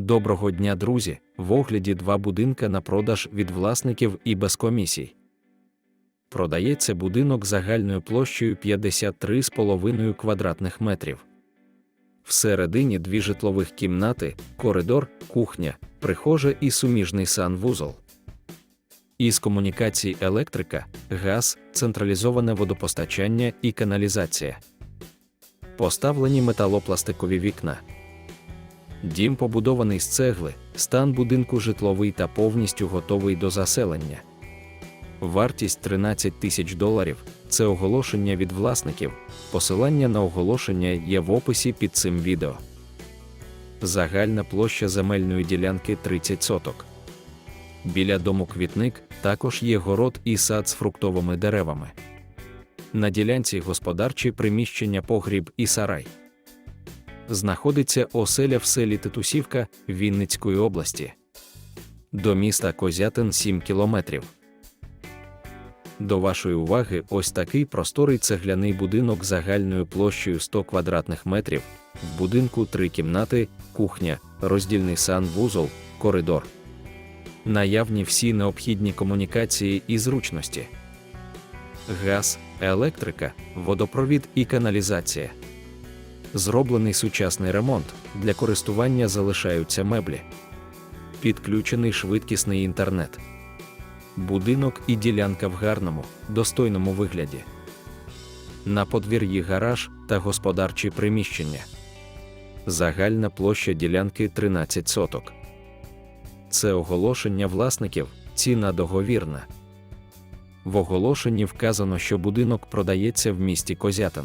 Доброго дня, друзі! В огляді два будинка на продаж від власників і без комісій. Продається будинок загальною площею 53,5 квадратних метрів. Всередині дві житлових кімнати, коридор, кухня, прихожа і суміжний санвузол. Із комунікацій електрика, газ, централізоване водопостачання і каналізація. Поставлені металопластикові вікна. Дім побудований з цегли, стан будинку житловий та повністю готовий до заселення. Вартість 13 тисяч доларів це оголошення від власників. Посилання на оголошення є в описі під цим відео. Загальна площа земельної ділянки 30 соток. Біля дому квітник також є город і сад з фруктовими деревами. На ділянці господарчі приміщення погріб і сарай знаходиться оселя в селі Титусівка Вінницької області. До міста Козятин 7 кілометрів. До вашої уваги ось такий просторий цегляний будинок загальною площею 100 квадратних метрів. В будинку три кімнати, кухня, роздільний санвузол, коридор. Наявні всі необхідні комунікації і зручності. Газ, електрика, водопровід і каналізація. Зроблений сучасний ремонт, для користування залишаються меблі. Підключений швидкісний інтернет. Будинок і ділянка в гарному, достойному вигляді. На подвір'ї гараж та господарчі приміщення. Загальна площа ділянки 13 соток. Це оголошення власників, ціна договірна. В оголошенні вказано, що будинок продається в місті Козятин.